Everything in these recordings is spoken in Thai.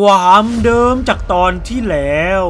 ความเดิมจากตอนที่แล้ว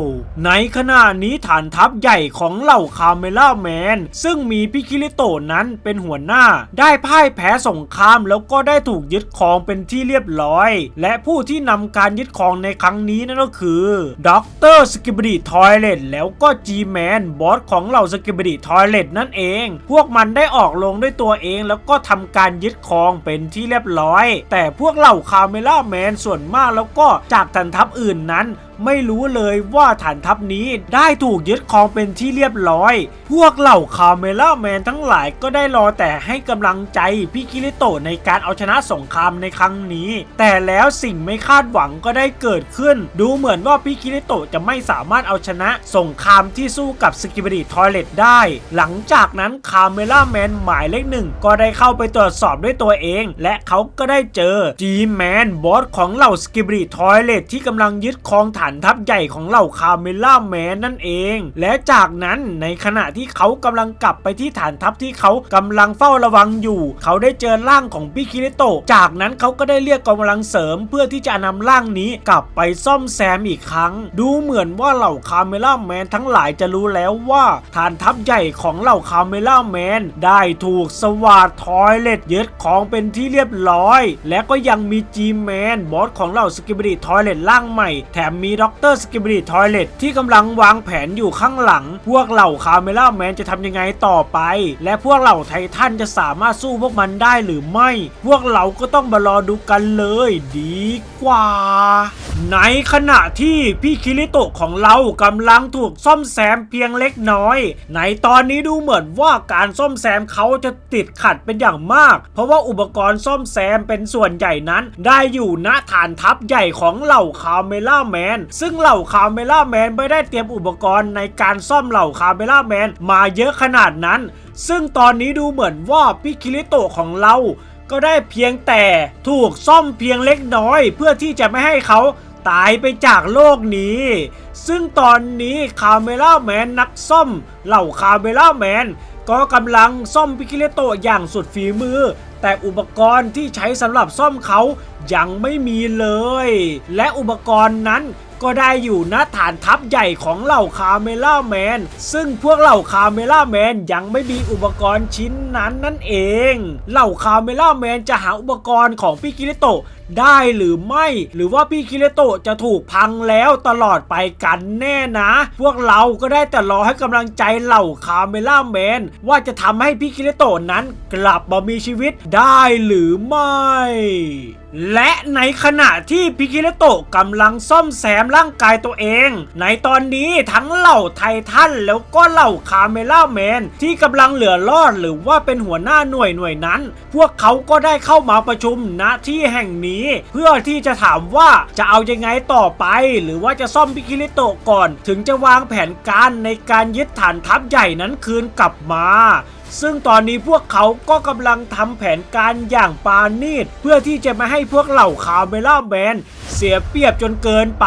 ในขณะนี้ฐานทัพใหญ่ของเหล่าคาเมล่าแมน ซึ่งมีพิคิริโตนั้นเป็นหัวหน้า ได้พ่ายแพ้สงครามแล้วก็ได้ถูกยึดครองเป็นที่เรียบร้อย และผู้ที่นำการยึดครองในครั้งนี้นั่นก็คือด็อกเตอร์สกิบดีทอยเลตแล้วก็จีแมนบอสของเหล่าสกิบดีทอยเลตนั่นเอง พวกมันได้ออกลงด้วยตัวเองแล้วก็ทำการยึดครองเป็นที่เรียบร้อย แต่พวกเหล่าคาเมล่าแมนส่วนมากแล้วก็จากฐานทัพอื่นนั้นไม่รู้เลยว่าฐานทัพนี้ได้ถูกยึดครองเป็นที่เรียบร้อย พวกเหล่าคาเมล่าแมนทั้งหลายก็ได้รอแต่ให้กำลังใจพี่คิริโตในการเอาชนะสงครามในครั้งนี้ แต่แล้วสิ่งไม่คาดหวังก็ได้เกิดขึ้น ดูเหมือนว่าพี่คิริโตจะไม่สามารถเอาชนะสงครามที่สู้กับสกิบดีทอยเลตได้ หลังจากนั้นคาเมล่าแมนหมายเลขหนึ่งก็ได้เข้าไปตรวจสอบด้วยตัวเอง และเขาก็ได้เจอจีแมนบอสของเหล่าสกิบดีทอยเลตที่กำลังยึดครองฐานานทัพใหญ่ของเหล่าคาเมล่าแมนนั่นเอง และจากนั้นในขณะที่เขากำลังกลับไปที่ฐานทัพที่เขากำลังเฝ้าระวังอยู่ เขาได้เจอร่างของพี่คิริโตะจากนั้นเขาก็ได้เรียกกำลังเสริม เพื่อที่จะนำร่างนี้กลับไปซ่อมแซมอีกครั้ง ดูเหมือนว่าเหล่าคาเมล่าแมนทั้งหลายจะรู้แล้วว่าฐานทัพใหญ่ของเหล่าคาเมล่าแมนได้ถูกสวาดทอยเลตยึดของเป็นที่เรียบร้อย และก็ยังมีจีแมนบอสของเหล่าสกิบดีทอยเลตร่างใหม่ แถมมีด็อกเตอร์สกิบดีทอยเลตที่กำลังวางแผนอยู่ข้างหลัง พวกเหล่าคาเมล่าแมนจะทำยังไงต่อไป และพวกเหล่าไททันจะสามารถสู้พวกมันได้หรือไม่ พวกเราก็ต้องมารอดูกันเลย ดีกว่าในขณะที่พี่คิริโตะของเรากำลังถูกซ่อมแซมเพียงเล็กน้อย ในตอนนี้ดูเหมือนว่าการซ่อมแซมเขาจะติดขัดเป็นอย่างมาก เพราะว่าอุปกรณ์ซ่อมแซมเป็นส่วนใหญ่นั้น ได้อยู่ณฐานทัพใหญ่ของเหล่าคาเมล่าแมนซึ่งเหล่าคาเมล่าแมนไม่ได้เตรียมอุปกรณ์ในการซ่อมเหล่าคาเมล่าแมนมาเยอะขนาดนั้น ซึ่งตอนนี้ดูเหมือนว่าพี่คิริโตะของเราก็ได้เพียงแต่ถูกซ่อมเพียงเล็กน้อย เพื่อที่จะไม่ให้เขา ตายไปจากโลกนี้ ซึ่งตอนนี้คาเมล่าแมนนักซ่อม เหล่าคาเมล่าแมนก็กำลังซ่อมพิคิเลโตอย่างสุดฝีมือ แต่อุปกรณ์ที่ใช้สำหรับซ่อมเขา ยังไม่มีเลย และอุปกรณ์นั้นก็ได้อยู่ณฐานทัพใหญ่ของเหล่าคาเมล่าแมน ซึ่งพวกเหล่าคาเมล่าแมนยังไม่มีอุปกรณ์ชิ้นนั้นนั่นเอง เหล่าคาเมล่าแมนจะหาอุปกรณ์ของพี่กิริโตได้หรือไม่ หรือว่าพี่คิริโตจะถูกพังแล้วตลอดไปกันแน่นะ พวกเราก็ได้แต่รอให้กำลังใจเหล่าคาเมล่าแมน ว่าจะทำให้พี่คิริโตนั้นกลับมามีชีวิตได้หรือไม่ และในขณะที่พิคิเลโตะกำลังซ่อมแซมร่างกายตัวเอง ในตอนนี้ทั้งเหล่าไททันแล้วก็เหล่าคาเมล่าแมนที่กำลังเหลือรอดหรือว่าเป็นหัวหน้าหน่วยหน่วยนั้น พวกเขาก็ได้เข้ามาประชุมณที่แห่งนี้ เพื่อที่จะถามว่าจะเอายังไงต่อไป หรือว่าจะซ่อมพิคิเลโตะก่อน ถึงจะวางแผนการในการยึดฐานทัพใหญ่นั้นคืนกลับมา ซึ่งตอนนี้พวกเขาก็กำลังทำแผนการอย่างปาณีตเพื่อที่จะไม่ให้พวกเหล่าคาเมล่าแมนเสียเปรียบจนเกินไป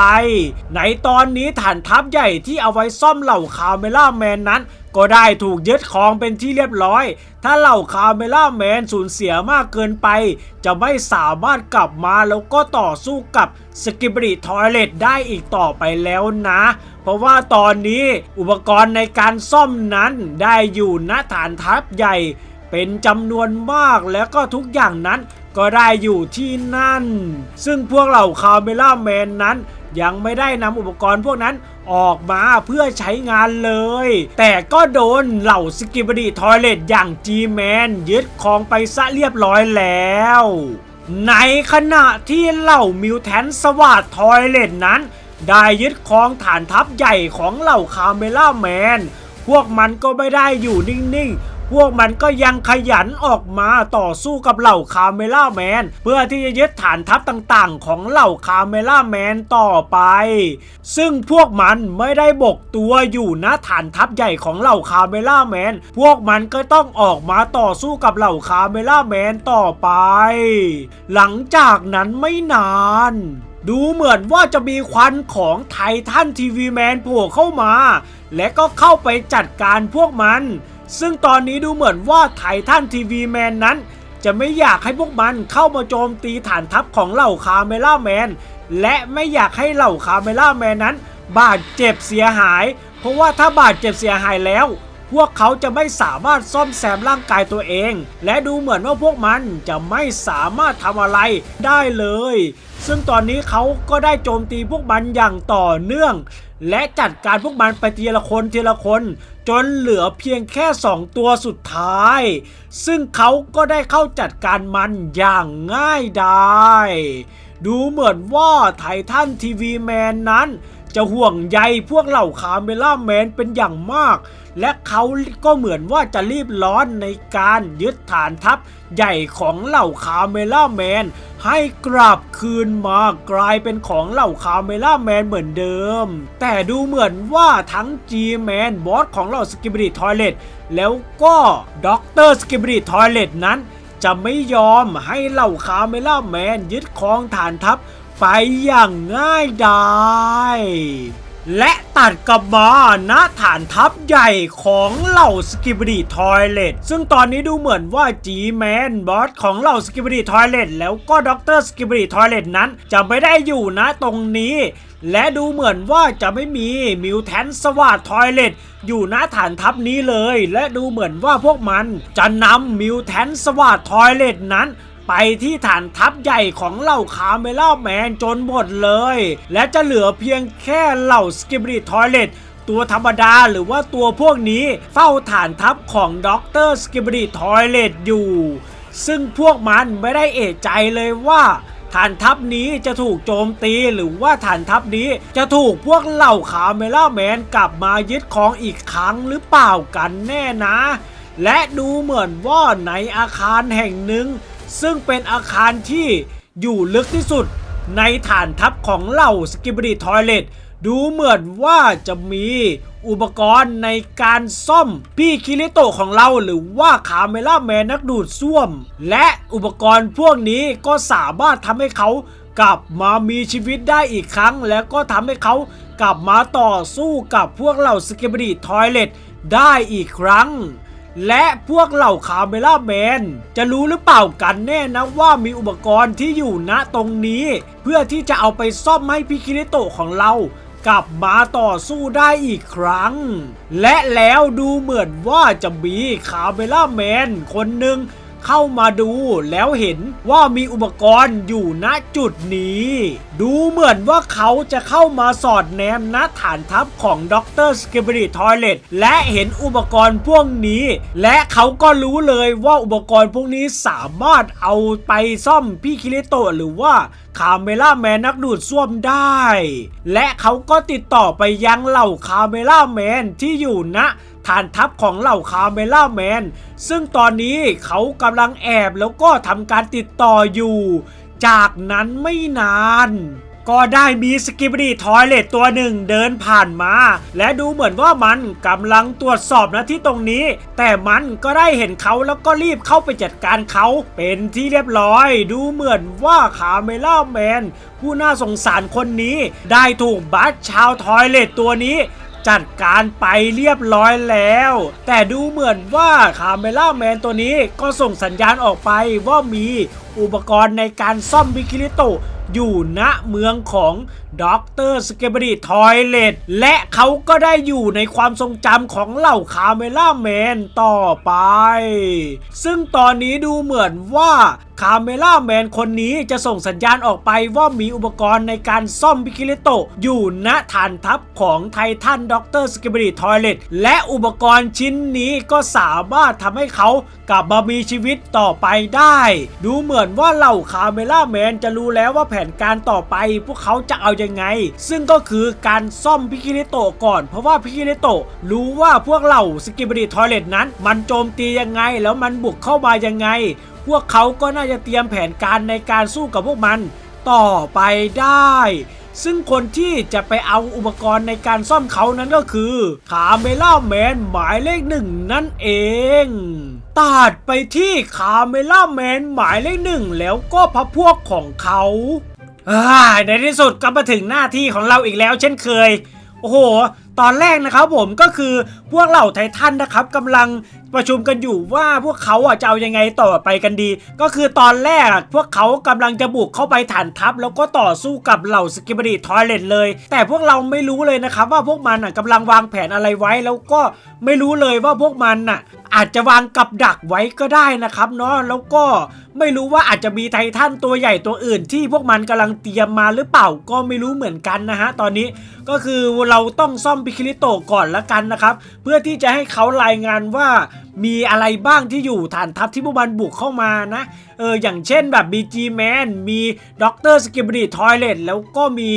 ในตอนนี้ฐานทัพใหญ่ที่เอาไว้ซ่อมเหล่าคาเมล่าแมนนั้น ก็ได้ถูกยึดครองเป็นที่เรียบร้อย ถ้าเหล่าคาเมล่าแมนสูญเสียมากเกินไป จะไม่สามารถกลับมาแล้วก็ต่อสู้กับสกิบริทอยเลตได้อีกต่อไปแล้วนะ เพราะว่าตอนนี้อุปกรณ์ในการซ่อมนั้นได้อยู่ณฐานทัพใหญ่ เป็นจำนวนมากแล้วก็ทุกอย่างนั้นก็ได้อยู่ที่นั่น ซึ่งพวกเหล่าคาเมล่าแมนนั้น ยังไม่ได้นำอุปกรณ์พวกนั้นออกมาเพื่อใช้งานเลย แต่ก็โดนเหล่าสกิบดีทอยเลตอย่างจีแมนยึดครองไปซะเรียบร้อยแล้ว ในขณะที่เหล่ามิวแทนสวาดทอยเลตนั้น ได้ยึดครองฐานทัพใหญ่ของเหล่าคาเมล่าแมน พวกมันก็ไม่ได้อยู่นิ่งๆ พวกมันก็ยังขยันออกมาต่อสู้กับเหล่าคาเมล่าแมนเพื่อที่จะยึดฐานทัพต่างๆ ของเหล่าคาเมล่าแมนต่อไป ซึ่งพวกมันไม่ได้บกตัวอยู่ณฐานทัพใหญ่ของเหล่าคาเมล่าแมนพวกมันก็ต้องออกมาต่อสู้กับเหล่าคาเมล่าแมนต่อไป หลังจากนั้นไม่นานดูเหมือนว่าจะมีควันของไททันทีวีแมนโผล่เข้ามา และก็เข้าไปจัดการพวกมัน ซึ่งตอนนี้ดูเหมือนว่าไททันทีวีแมนนั้น จะไม่อยากให้พวกมันเข้ามาโจมตีฐานทัพของเหล่าคาเมล่าแมน และไม่อยากให้เหล่าคาเมล่าแมนนั้น บาดเจ็บเสียหาย เพราะว่าถ้าบาดเจ็บเสียหายแล้ว พวกเขาจะไม่สามารถซ่อมแซมร่างกายตัวเอง และดูเหมือนว่าพวกมันจะไม่สามารถทำอะไรได้เลย ซึ่งตอนนี้เขาก็ได้โจมตีพวกมันอย่างต่อเนื่อง และจัดการพวกมันไปทีละคนทีละคน จนเหลือเพียงแค่ 2 ตัวสุดท้าย ซึ่งเขาก็ได้เข้าจัดการมันอย่างง่ายดายดูเหมือนว่าไททันทีวีแมนนั้น จะห่วงใยพวกเหล่าคาเมล่าแมนเป็นอย่างมาก และเขาก็เหมือนว่าจะรีบร้อนในการยึดฐานทัพใหญ่ของเหล่าคาเมล่าแมน ให้กลับคืนมากลายเป็นของเหล่าคาเมล่าแมนเหมือนเดิม แต่ดูเหมือนว่าทั้ง G-Man บอสของเหล่าสกิบริทอยเลตแล้วก็ด็อกเตอร์สกิบริทอยเลตนั้นจะไม่ยอมให้เหล่าคาเมล่าแมนยึดครองฐานทัพไปอย่างง่ายดาย และตัดกลับมาณฐานทัพใหญ่ของเหล่าสกิบดีทอยเลตซึ่งตอนนี้ดูเหมือนว่า G-Man บอสของเหล่าสกิบดีทอยเลตแล้วก็ด็อกเตอร์สกิบดีทอยเลตนั้น จะไม่ได้อยู่ณตรงนี้ และดูเหมือนว่าจะไม่มีมิวแทนสวาดทอยเลตอยู่ณฐานทัพนี้เลย และดูเหมือนว่าพวกมันจะนำมิวแทนสวาดทอยเลตนั้น ไปที่ฐานทัพใหญ่ของเหล่าคาเมล่าแมนจนหมดเลย และจะเหลือเพียงแค่เหล่าสกิบริทอยเลตตัวธรรมดาหรือว่าตัวพวกนี้เฝ้าฐานทัพของด็อกเตอร์สกิบริทอยเลตอยู่ ซึ่งพวกมันไม่ได้เอะใจเลยว่าฐานทัพนี้จะถูกโจมตีหรือว่าฐานทัพนี้จะถูกพวกเหล่าคาเมล่าแมนกลับมายึดครองอีกครั้งหรือเปล่ากันแน่นะ และดูเหมือนว่าในอาคารแห่งหนึ่ง ซึ่งเป็นอาคารที่อยู่ลึกที่สุดในฐานทัพของเหล่าสกิบริทอยเลตดูเหมือนว่าจะมีอุปกรณ์ในการซ่อมพี่คิริโตของเราหรือว่าคาเมล่าแมนนักดูดซ่วม และอุปกรณ์พวกนี้ก็สามารถทำให้เขากลับมามีชีวิตได้อีกครั้ง แล้วก็ทำให้เขากลับมาต่อสู้กับพวกเหล่าสกิบริทอยเลตได้อีกครั้ง และพวกเหล่าคาเมล่าแมนจะรู้หรือเปล่ากันแน่นะว่ามีอุปกรณ์ที่อยู่ณตรงนี้ เพื่อที่จะเอาไปซ่อมให้พี่คิริโตะของเรากลับมาต่อสู้ได้อีกครั้ง และแล้วดูเหมือนว่าจะมีคาเมล่าแมนคนหนึ่ง เข้ามาดูแล้วเห็นว่ามีอุปกรณ์อยู่ณจุดนี้ ดูเหมือนว่าเขาจะเข้ามาสอดแนมณฐานทัพของด็อกเตอร์สกิบริทอยเลตและเห็นอุปกรณ์พวกนี้ และเขาก็รู้เลยว่าอุปกรณ์พวกนี้สามารถเอาไปซ่อมพี่คิริโตะหรือว่าคาเมล่าแมนนักดูดซ่วมได้ และเขาก็ติดต่อไปยังเหล่าคาเมล่าแมนที่อยู่ณ ฐานทัพของเหล่าคาเมล่าแมน ซึ่งตอนนี้เขากำลังแอบแล้วก็ทำการติดต่ออยู่ จากนั้นไม่นานก็ได้มีสกิบดีทอยเลตตัวหนึ่งเดินผ่านมา และดูเหมือนว่ามันกำลังตรวจสอบนะที่ตรงนี้ แต่มันก็ได้เห็นเขาแล้วก็รีบเข้าไปจัดการเขาเป็นที่เรียบร้อย ดูเหมือนว่าคาเมล่าแมน ผู้น่าสงสารคนนี้ ได้ถูกบัสชาวทอยเลตตัวนี้ จัดการไปเรียบร้อยแล้ว แต่ดูเหมือนว่าคาเมล่าแมนตัวนี้ก็ส่งสัญญาณออกไปว่ามีอุปกรณ์ในการซ่อมบิคิริโตอยู่ณเมืองของ ด็อกเตอร์สเกบริทอยเลตและเขาก็ได้อยู่ในความทรงจำของเหล่าคาเมล่าแมนต่อไป ซึ่งตอนนี้ดูเหมือนว่าคาเมล่าแมนคนนี้จะส่งสัญญาณออกไปว่ามีอุปกรณ์ในการซ่อมบิคิริโตอยู่ณฐานทัพของไททันด็อกเตอร์สเกบริทอยเลตและอุปกรณ์ชิ้นนี้ก็สามารถทำให้เขากลับมามีชีวิตต่อไปได้ ดูเหมือนว่าเหล่าคาเมล่าแมนจะรู้แล้วว่าแผนการต่อไป พวกเขาจะเอายังไง ซึ่งก็คือการซ่อมพิคิริโตก่อน เพราะว่าพิคิริโตรู้ว่าพวกเหล่าสกิบริทอยเลตนั้น มันโจมตียังไง แล้วมันบุกเข้ามายังไง พวกเขาก็น่าจะเตรียมแผนการในการสู้กับพวกมัน ต่อไปได้ ซึ่งคนที่จะไปเอาอุปกรณ์ในการซ่อมเขานั้นก็คือคาเมล่าแมนหมายเลขหนึ่งนั่นเองตัดไปที่คาเมล่าแมนหมายเลขหนึ่งแล้วก็พักพวกของเขา ในที่สุดก็มาถึงหน้าที่ของเราอีกแล้ว เช่นเคย โอ้โห ตอนแรกนะครับผมก็คือพวกเหล่าไททันนะครับกำลังประชุมกันอยู่ว่าพวกเขาอะจะเอายังไงต่อไปกันดี ก็คือตอนแรกพวกเขากำลังจะบุกเข้าไปฐานทัพ แล้วก็ต่อสู้กับเหล่าสกิบดีทอยเลตเลย แต่พวกเราไม่รู้เลยนะครับว่าพวกมันอะกำลังวางแผนอะไรไว้แล้วก็ไม่รู้เลยว่าพวกมันน่ะอาจจะวางกับดักไว้ก็ได้นะครับเนาะแล้วก็ไม่รู้ว่าอาจจะมีไททันตัวใหญ่ตัวอื่น ที่พวกมันกำลังเตรียมมาหรือเปล่าก็ไม่รู้เหมือนกันนะฮะตอนนี้ก็คือเราต้องซ่อมพิคิริโตก่อนละกันนะครับ เพื่อที่จะให้เขารายงานว่ามีอะไรบ้างที่อยู่ฐานทัพที่พวกมันบุกเข้ามานะ เอออย่างเช่นแบบ BG Man มีด็อกเตอร์สกิบดีทอยเลตแล้วก็มี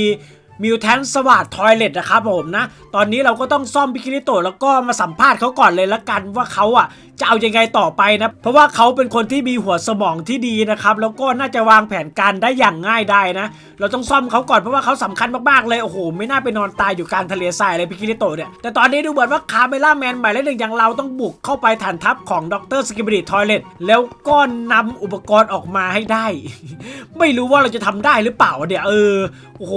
มิวแทนสวัสดทอยเลตนะครับผมนะ ตอนนี้เราก็ต้องซ่อมพิคิริโตแล้วก็มาสัมภาษณ์เขาก่อนเลยละกันว่าเขาอะ จะเอายังไงต่อไปนะเพราะว่าเขาเป็นคนที่มีหัวสมองที่ดีนะครับแล้วก็น่าจะวางแผนการได้อย่างง่ายได้นะ เราต้องซ่อมเขาก่อนเพราะว่าเขาสำคัญมากๆเลยโอ้โหไม่น่าไปนอนตายอยู่กลางทะเลทรายเลยพิคิริโตะเนี่ยแต่ตอนนี้ดูเหมือนว่าคาเมล่าแมนหมายเลขหนึ่งอย่างเราต้องบุกเข้าไปฐานทัพของดรสกิบริทอยเลตแล้วก็นำอุปกรณ์ออกมาให้ได้ ไม่รู้ว่าเราจะทำได้หรือเปล่าเนี่ยเออโอ้โห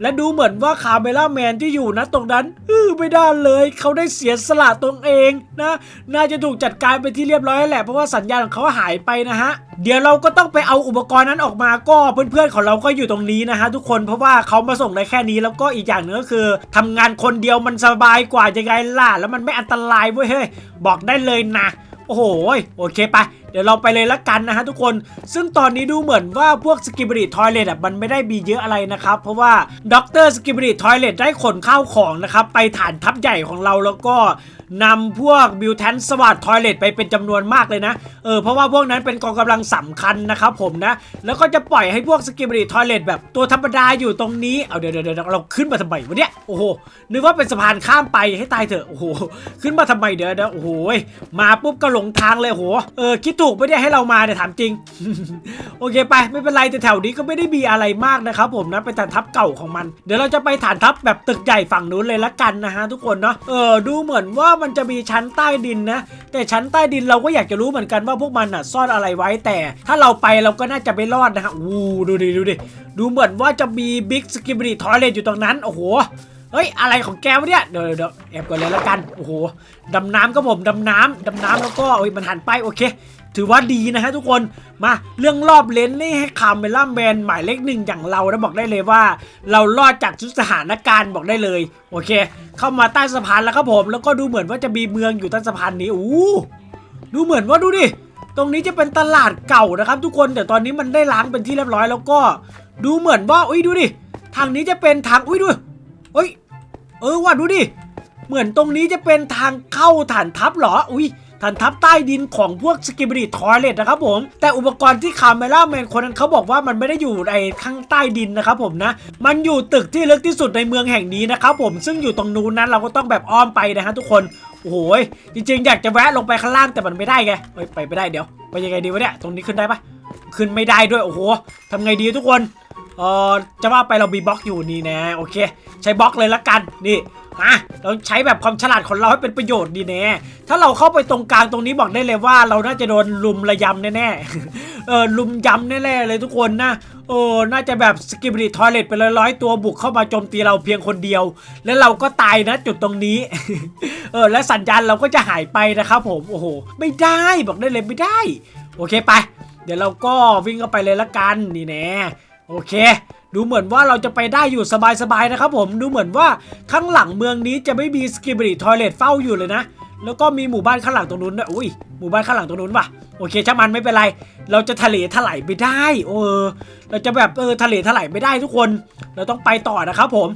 และดูเหมือนว่าคาเมล่าแมนที่อยู่นะตรงนั้นเออไม่ได้เลย เขาได้เสียสละตรงเองนะ น่าจะถูกจัดการไปที่เรียบร้อยแล้วแหละเพราะว่าสัญญาณของเขาหายไปนะฮะเดี๋ยวเราก็ต้องไปเอาอุปกรณ์นั้นออกมาก็เพื่อนๆของเราก็อยู่ตรงนี้นะฮะทุกคนเพราะว่าเขามาส่งได้แค่นี้แล้วก็อีกอย่างหนึงก็คือทำงานคนเดียวมันสบายกว่ายังไงล่ะแล้วมันไม่อันตรายเว้ยเฮ้ยบอกได้เลยนะ โอ้โหโอเคไป เดี๋ยวเราไปเลยละกันนะฮะทุกคน ซึ่งตอนนี้ดูเหมือนว่าพวกสกิบริทอยเลตอะมันไม่ได้มีเยอะอะไรนะครับ เพราะว่าด็อกเตอร์สกิบริทอยเลตได้ขนข้าวของนะครับไปฐานทัพใหญ่ของเราแล้วก็นำพวกบิวแทนสวัสดทอยเลตไปเป็นจำนวนมากเลยนะ เออเพราะว่าพวกนั้นเป็นกองกำลังสำคัญนะครับผมนะ แล้วก็จะปล่อยให้พวกสกิบริทอยเลตแบบตัวธรรมดาอยู่ตรงนี้ เอาเดี๋ยวเดี๋ยวเราขึ้นมาทำไมวะเนี่ย โอ้โห นึกว่าเป็นสะพานข้ามไปให้ตายเถอะ โอ้โห ขึ้นมาทำไมเดี๋ยวเดี๋ยวโอ้โห มาปุ๊บก็หลงทางเลยโอ้โหเออคิดถูกไม่ได้ให้เรามาเนี่ยถามจริง โอเคไปไม่เป็นไรแต่แถวนี้ก็ไม่ได้มีอะไรมากนะครับผมนะเป็นฐานทัพเก่าของมัน เดี๋ยวเราจะไปฐานทัพแบบตึกใหญ่ฝั่งนู้นเลยละกันนะฮะทุกคนเนาะเออดูเหมือนว่ามันจะมีชั้นใต้ดินนะ แต่ชั้นใต้ดินเราก็อยากจะรู้เหมือนกันว่าพวกมันอะซ่อนอะไรไว้แต่ ถ้าเราไปเราก็น่าจะไม่รอดนะฮะอู้ดูดิดูดิดูเหมือนว่าจะมีบิ๊กสกิบริทอยเลตอยู่ตรงนั้นโอ้โหเฮ้ย อะไรของแกวะเนี่ย เดี๋ยวเดี๋ยวแอบก่อนเลยละกัน โอ้โห ดำน้ำก็ผม ดำน้ำ ดำน้ำแล้วก็เอ้ยมันหันไป โอเค ถือว่าดีนะฮะทุกคนมาเรื่องรอบเลนนี่ให้คาเมล่าแมนหมายเลขหนึ่งอย่างเรานะบอกได้เลยว่า เรารอดจากทุกสถานการณ์บอกได้เลย โอเค เข้ามาใต้สะพานแล้วครับผม แล้วก็ดูเหมือนว่าจะมีเมืองอยู่ใต้สะพานนี้อู้ดูเหมือนว่าดูดิตรงนี้จะเป็นตลาดเก่านะครับ ทุกคนแต่ตอนนี้มันได้ล้างเป็นที่เรียบร้อยแล้วก็ ดูเหมือนว่าอุ้ยดูดิทางนี้จะเป็นทางอุ้ยดูเฮ้ยเออว่ะดูดิเหมือนตรงนี้จะเป็นทางเข้าฐานทัพเหรออุ้ย ฐานทัพใต้ดินของพวกสกิบริทอยเลตนะครับผม แต่อุปกรณ์ที่คาเมล่าแมนคนนั้นเขาบอกว่ามันไม่ได้อยู่ในข้างใต้ดินนะครับผมนะ มันอยู่ตึกที่ลึกที่สุดในเมืองแห่งนี้นะครับผมซึ่งอยู่ตรงนู้นนั้นเราก็ต้องแบบอ้อมไปนะฮะทุกคนโอ้โหยจริงๆ อยากจะแวะลงไปข้างล่างแต่มันไม่ได้ไงไปไม่ได้เดี๋ยวไปยังไงดีวะเนี่ยตรงนี้ขึ้นได้ปะขึ้นไม่ได้ด้วยโอ้โหทำไงดีทุกคนเออจะว่าไปเรามีบล็อกอยู่นี่นะโอเค ใช้บล็อกเลยละกันนี่ อะเราใช้แบบความฉลาดของเราให้เป็นประโยชน์ดีแน่ถ้าเราเข้าไปตรงกลางตรงนี้บอกได้เลยว่าเราน่าจะโดนลุมระยำแน่ๆเออลุมยำแน่ๆเลยทุกคนนะเออน่าจะแบบสกิบริทอยเลตไปร้อยๆตัวบุกเข้ามาโจมตีเราเพียงคนเดียว แล้วเราก็ตายนะจุดตรงนี้ เออและสัญญาณเราก็จะหายไปนะครับผมโอ้โหไม่ได้บอกได้เลยไม่ได้ โอเคไป เดี๋ยวเราก็วิ่งเข้าไปเลยละกันนี่แน่โอเค ดูเหมือนว่าเราจะไปได้อยู่สบายๆนะครับผมดูเหมือนว่าข้างหลังเมืองนี้จะไม่มีสกิบริทอยเลตเฝ้าอยู่เลยนะ แล้วก็มีหมู่บ้านข้างหลังตรงนู้นด้วยอุ้ยหมู่บ้านข้างหลังตรงนู้นว่ะโอเคช่างมันไม่เป็นไร เราจะทะเลถลายไปได้เออเราจะแบบเออทะเลถลายไม่ได้ทุกคน เราต้องไปต่อนะครับผม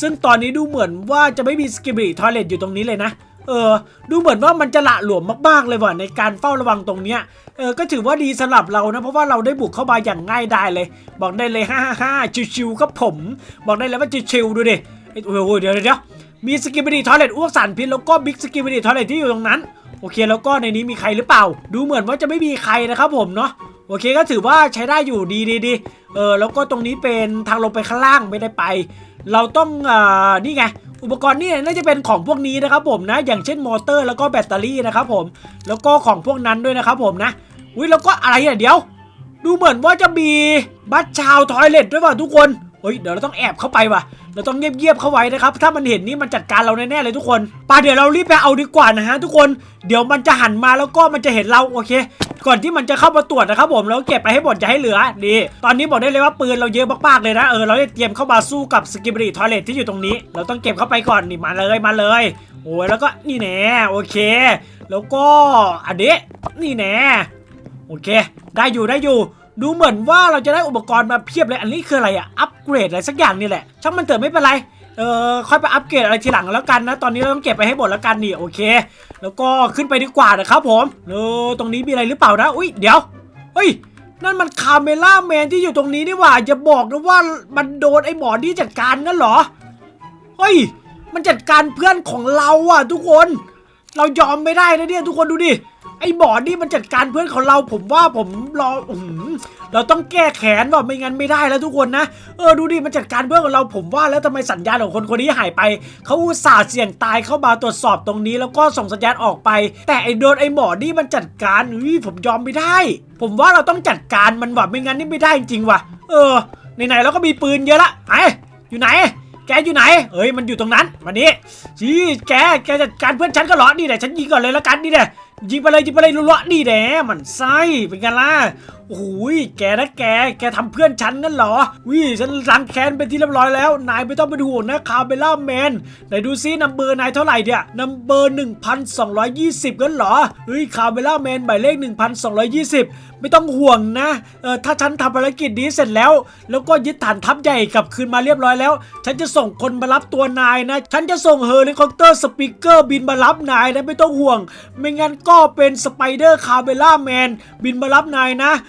ซึ่งตอนนี้ดูเหมือนว่าจะไม่มีสกิบริทอยเลตอยู่ตรงนี้เลยนะ เออ ดูเหมือนว่ามันจะละหลวมมากๆเลยว่ะในการเฝ้าระวังตรงเนี้ย เออ ก็ถือว่าดีสำหรับเรานะ เพราะว่าเราได้บุกเข้ามาอย่างง่ายดายเลย บอกได้เลยฮ่าฮ่าชิวๆครับผม บอกได้เลยว่าชิวๆดูดิเอ้ยโอ้โหเดี๋ยวเดี๋ยวมีสกิบริทอยเลตอ้วกสารพิษแล้วก็บิ๊กสกิบริทอยเลตที่อยู่ตรงนั้น โอเคแล้วก็ในนี้มีใครหรือเปล่า ดูเหมือนว่าจะไม่มีใครนะครับผมเนาะโอเคก็ถือว่าใช้ได้อยู่ดีดีดีเออแล้วก็ตรงนี้เป็นทางลงไปข้างล่างไม่ได้ไป เราต้องอ่านี่ไง อุปกรณ์นี่น่าจะเป็นของพวกนี้นะครับผมนะ อย่างเช่นมอเตอร์แล้วก็แบตเตอรี่นะครับผมแล้วก็ของพวกนั้นด้วยนะครับผมนะอุ้ยแล้วก็อะไรอะเดี๋ยว ดูเหมือนว่าจะมีบัตชาวทอยเลตด้วยป่ะทุกคน ฮ้ยเดี๋ยวเราต้องแอบเข้าไปว่ะเราต้องเงียบๆเข้าไว้นะครับ ถ้ามันเห็นนี่มันจัดการเราแน่ๆเลยทุกคนป่าเดี๋ยวเรารีบไปเอาดีกว่านะฮะทุกคนเดี๋ยวมันจะหันมาแล้วก็มันจะเห็นเราโอเค ก่อนที่มันจะเข้ามาตรวจนะครับผมเราเก็บไปให้หมดอย่าให้เหลือดีตอนนี้บอกได้เลยว่าปืนเราเยอะมากๆเลยนะเออเราได้เตรียมเข้ามาสู้กับสกิบริทอยเลทที่อยู่ตรงนี้ เราต้องเก็บเข้าไปก่อนนี่มาเลยมาเลยโอ้ยแล้วก็นี่แน่โอเค แล้วก็อันนี้นี่แน่โอเค ได้อยู่ได้อยู่ ดูเหมือนว่าเราจะได้อุปกรณ์มาเพียบเลยอันนี้คืออะไรอะอั เกรดอะไรสักอย่างนี่แหละ ช่างมันเถอะไม่เป็นไร เออค่อยไปอัปเกรดอะไรทีหลังแล้วกันนะ ตอนนี้เราต้องเก็บไปให้หมดแล้วกันนี่โอเค แล้วก็ขึ้นไปดีกว่านะครับผมเออตรงนี้มีอะไรหรือเปล่านะ อุ้ยเดี๋ยวเฮ้ยนั่นมันคาเมล่าแมนที่อยู่ตรงนี้นี่หว่าอย่าบอกนะว่ามันโดนไอ้หมอนี่จัดการงั้นเหรอ เฮ้ย มันจัดการเพื่อนของเราอะทุกคน เรายอมไม่ได้นะเนี่ยทุกคนดูดิ ไอ้หมอนี่มันจัดการเพื่อนของเราผมว่าผมรออื้อหือเราต้องแก้แค้นว่าไม่งั้นไม่ได้แล้วทุกคนนะเออดูดิมันจัดการเพื่อนของเราผมว่าแล้วทำไมสัญญาณของคนคนนี้หายไปเขาอุตส่าห์เสี่ยงตายเข้ามาตรวจสอบตรงนี้ แล้วก็ส่งสัญญาณออกไป แต่ไอ้โดนไอ้หมอนี่มันจัดการอุ้ยผมยอมไม่ได้ ผมว่าเราต้องจัดการมันว่ะไม่งั้นนี่ไม่ได้จริงว่ะ เออไหนๆเราก็มีปืนเยอะละไออยู่ไหนแกอยู่ไหน เอ้ยมันอยู่ตรงนั้นมานี่ชี้แก แกจัดการเพื่อนฉันก็เหรอ นี่แหละฉันยิงก่อนเลยละกันนี่แหละ ยิงไปเลยยิงไปเลยรัวๆนี่แหละมันไส้เป็นไงล่ะ โอ้โหยแกนะแก แกทำเพื่อนฉันนั่นเหรอวิฉันล้างแค้นเป็นที่เรียบร้อยแล้ว นายไม่ต้องเป็นห่วงนะคาเบล่าแมนไหนดูซินัมเบอร์นายเท่าไหร่เนี่ยนัมเบอร์1,220กันเหรอเฮ้ยคาเบล่าแมนหมายเลข1,220ไม่ต้องห่วงนะเออถ้าฉันทำภารกิจนี้เสร็จแล้ว แล้วก็ยึดฐานทัพใหญ่กลับคืนมาเรียบร้อยแล้ว ฉันจะส่งคนมารับตัวนายนะ ฉันจะส่งเฮลิคอปเตอร์สปีกเกอร์บินมารับนายนะไม่ต้องห่วง ไม่งั้นก็เป็นสไปเดอร์คาเบล่าแมนบินมารับนายนะ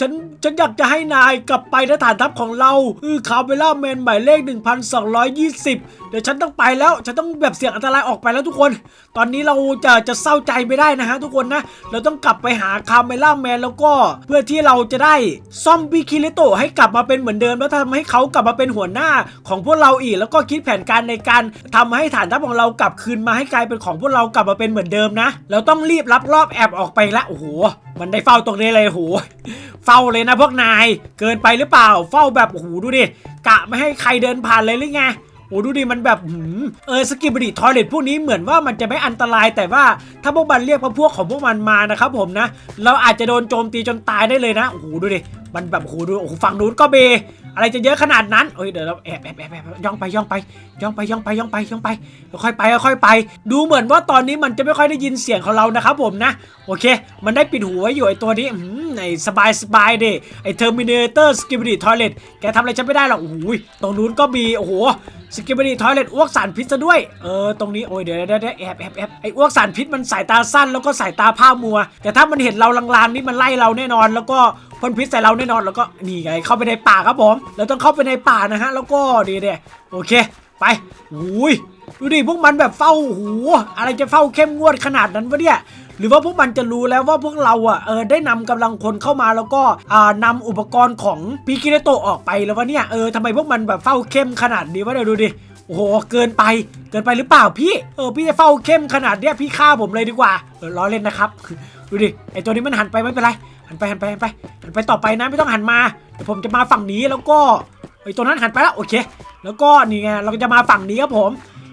ฉันฉันอยากจะให้นายกลับไปที่ฐานทัพของเราเออคาเบล่าแมนหมายเลข 1220 เดี๋ยวฉันต้องไปแล้วฉันต้องแบบเสี่ยงอันตรายออกไปแล้วทุกคน ตอนนี้เราจะจะเศร้าใจไม่ได้นะฮะทุกคนนะเราต้องกลับไปหาคาเมล่าแมนแล้วก็เพื่อที่เราจะได้ซ่อมบิคิริโตให้กลับมาเป็นเหมือนเดิมแล้วทำให้เขากลับมาเป็นหัวหน้าของพวกเราอีก แล้วก็คิดแผนการในการทำให้ฐานทัพของเรากลับคืนมาให้กลายเป็นของพวกเรากลับมาเป็นเหมือนเดิมนะ เราต้องรีบรับรอบแอบออกไปละโอ้โหมันได้เฝ้าตรงนี้เลยโอ้โหฝ้าเลยนะพวกนาย เกินไปหรือเปล่า เฝ้าแบบโอ้โหดูดิ กะไม่ให้ใครเดินผ่านเลยหรือไงโอ้ดูดิมันแบบหืมเออสกิบริทอยเลตพวกนี้เหมือนว่ามันจะไม่อันตรายแต่ว่าถ้าพวกมันเรียกพวกพวกของพวกมันมานะครับผมนะ เราอาจจะโดนโจมตีจนตายได้เลยนะโอ้โหดูดิมันแบบโอ้โหดูโอ้โหฝั่งนู้นก็เบ อะไรจะเยอะขนาดนั้นเอ้ยเดี๋ยวเราแอบแอบแอบแอบย่องไปย่องไปย่องไปย่องไปย่องไปย่องไปค่อยไปค่อยไป ดูเหมือนว่าตอนนี้มันจะไม่ค่อยได้ยินเสียงของเรานะครับผมนะ โอเค มันได้ปิดหูไว้อยู่ไอตัวนี้อืมไอสบายสบายดิไอเทอร์มินเตอร์สกิบริทอยเลตแกทำอะไรฉันไม่ได้หรอกโอ้โหตรงนู้นก็มีโอ้โหสกิบริทอยเลตอ้วกสารพิษซะด้วยเออตรงนี้โอ้ยเดี๋ยวเดี๋ยวเดี๋ยวแอบแอบแอบไอ้อ้วกสารพิษมันสายตาสั้นแล้วก็สายตาผ้ามัว แต่ถ้ามันเห็นเราลางๆนี่มันไล่เราแน่นอนแล้วก็ พ่นพิษใส่เราแน่นอนแล้วก็นี่ไงเข้าไปในป่าครับผมเราต้องเข้าไปในป่านะฮะ แล้วก็ดีเดี๋ยโอเค ไปอุ้ยดูดิพวกมันแบบเฝ้าหูอะไรจะเฝ้าเข้มงวดขนาดนั้นวะเนี่ยหรือว่าพวกมันจะรู้แล้วว่าพวกเราอะเออได้นำกำลังคนเข้ามาแล้วก็อ่านำอุปกรณ์ของพิกิเรโตออกไปแล้ววะเนี่ยเออทำไมพวกมันแบบเฝ้าเข้มขนาดนี้วะเดี๋ยวดูดิโอ้โหเกินไปเกินไปหรือเปล่าพี่เออพี่จะเฝ้าเข้มขนาดเนี้ยพี่ฆ่าผมเลยดีกว่าเออล้อเล่นนะครับดูดิไอตัวนี้มันหันไปไม่เป็นไร หันไปหันไปหันไปหันไปต่อไปนะไม่ต้องหันมาเดี๋ยวผมจะมาฝั่งนี้แล้วก็ไอตัวนั้นหันไปแล้วโอเค แล้วก็นี่ไงเราจะมาฝั่งนี้ครับผม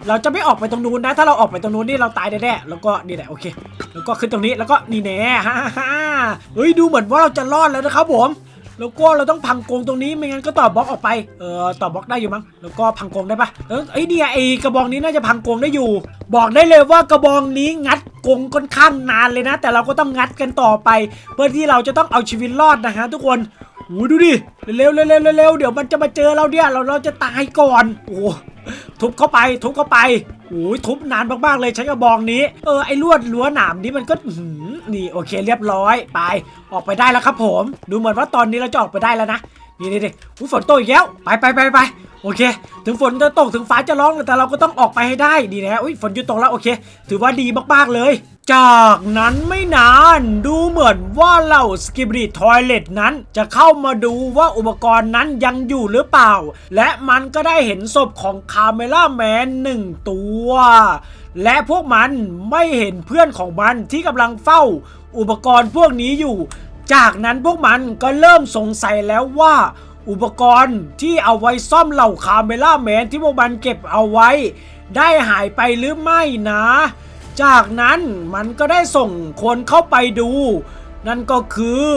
เราจะไม่ออกไปตรงนู้นนะ ถ้าเราออกไปตรงนู้นนี่เราตายแน่ๆแล้วก็นี่แหละโอเค แล้วก็ขึ้นตรงนี้แล้วก็นี่แน่ฮ่าฮ่าเฮ้ยดูเหมือนว่าเราจะรอดแล้วนะครับผม แล้วก็เราต้องพังกงตรงนี้ไม่งั้นก็ต่อบล็อกออกไป เออต่อบล็อกได้อยู่มั้ง แล้วก็พังกงได้ปะเออไอเนี่ยไอกระบองนี้น่าจะพังกงได้อยู่ บอกได้เลยว่ากระบองนี้งัดกงค่อนข้างนานเลยนะ แต่เราก็ต้องงัดกันต่อไป เพื่อที่เราจะต้องเอาชีวิตรอดนะฮะทุกคนโอ้ดูดิ เร็วๆเร็วเร็วเดี๋ยวมันจะมาเจอเราเนี่ย เราเราจะตายก่อน โอ้ทุบเข้าไป ทุบเข้าไป อ้ยทุบนานมากๆเลยใช้กระบองนี้ เออไอ้ลวดรั้วหนามนี้มันก็หือนี่โอเคเรียบร้อยไป ออกไปได้แล้วครับผม ดูเหมือนว่าตอนนี้เราจะออกไปได้แล้วนะนี่นี่นี่นฝนตกอีกแล้วไปไปไปไปโอเค ถึงฝนจะตกถึงฟ้าจะร้องแต่เราก็ต้องออกไปให้ได้ดีนะอุ้ยฝนหยุดตกแล้วโอเค ถือว่าดีมากๆเลย จากนั้นไม่นานดูเหมือนว่าเหล่าสกิบริทอยเลตนั้น จะเข้ามาดูว่าอุปกรณ์นั้นยังอยู่หรือเปล่า และมันก็ได้เห็นศพของคาเมล่าแมนหนึ่งตัว และพวกมันไม่เห็นเพื่อนของมันที่กำลังเฝ้า อุปกรณ์พวกนี้อยู่ จากนั้นพวกมันก็เริ่มสงสัยแล้วว่า อุปกรณ์ที่เอาไว้ซ่อมเหล่าคาเมล่าแมนที่พวกมันเก็บเอาไว้ ได้หายไปหรือไม่นะ จากนั้นมันก็ได้ส่งคนเข้าไปดู นั่นก็คือ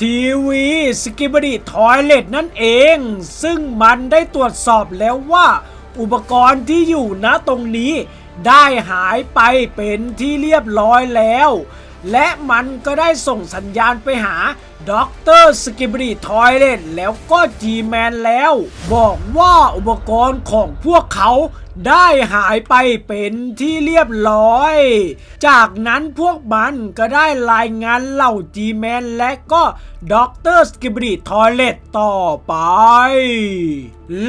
ทีวีสกิบดีทอยเลตนั่นเอง ซึ่งมันได้ตรวจสอบแล้วว่า อุปกรณ์ที่อยู่ณตรงนี้ ได้หายไปเป็นที่เรียบร้อยแล้ว และมันก็ได้ส่งสัญญาณไปหา ด็อกเตอร์สกิบดีทอยเลตแล้วก็จีแมนแล้ว บอกว่าอุปกรณ์ของพวกเขาได้หายไปเป็นที่เรียบร้อย จากนั้นพวกมันก็ได้รายงานเหล่าจีแมนและก็ด็อกเตอร์สกิบดีทอยเลตต่อไป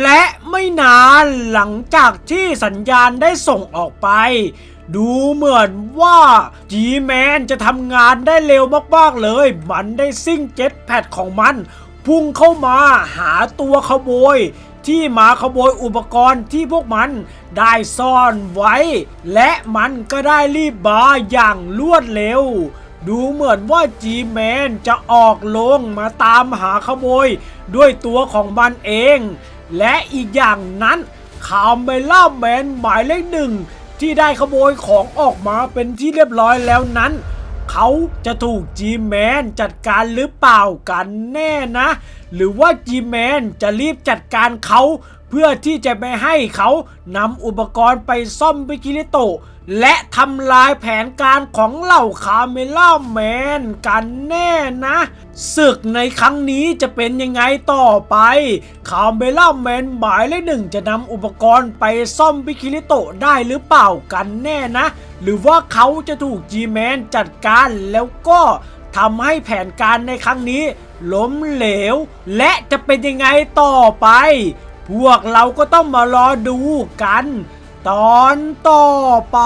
และไม่นานหลังจากที่สัญญาณได้ส่งออกไป ดูเหมือนว่าจีแมนจะทำงานได้เร็วมากๆเลย มันได้ซิ่งเจ็ตแพดของมัน พุ่งเข้ามาหาตัวขโมย ที่มาขโมยอุปกรณ์ที่พวกมันได้ซ่อนไว้ และมันก็ได้รีบมาอย่างรวดเร็ว ดูเหมือนว่าจีแมนจะออกลงมาตามหาขโมย ด้วยตัวของมันเอง และอีกอย่างนั้นคาเมล่าแมนหมายเลขหนึ่งที่ได้ขโมยของออกมาเป็นที่เรียบร้อยแล้วนั้น เขาจะถูกจีแมนจัดการหรือเปล่ากันแน่นะ หรือว่าจีแมนจะรีบจัดการเขา เพื่อที่จะไม่ให้เขานำอุปกรณ์ไปซ่อมบิกิริโต และทำลายแผนการของเหล่าคาเมล่าแมนกันแน่นะศึกในครั้งนี้จะเป็นยังไงต่อไป คาเมล่าแมนหมายเลขหนึ่งจะนำอุปกรณ์ไปซ่อมบิคิริโตได้หรือเปล่ากันแน่นะ หรือว่าเขาจะถูกจีแมนจัดการแล้วก็ทำให้แผนการในครั้งนี้ล้มเหลว และจะเป็นยังไงต่อไป พวกเราก็ต้องมารอดูกัน ตอนต่อไป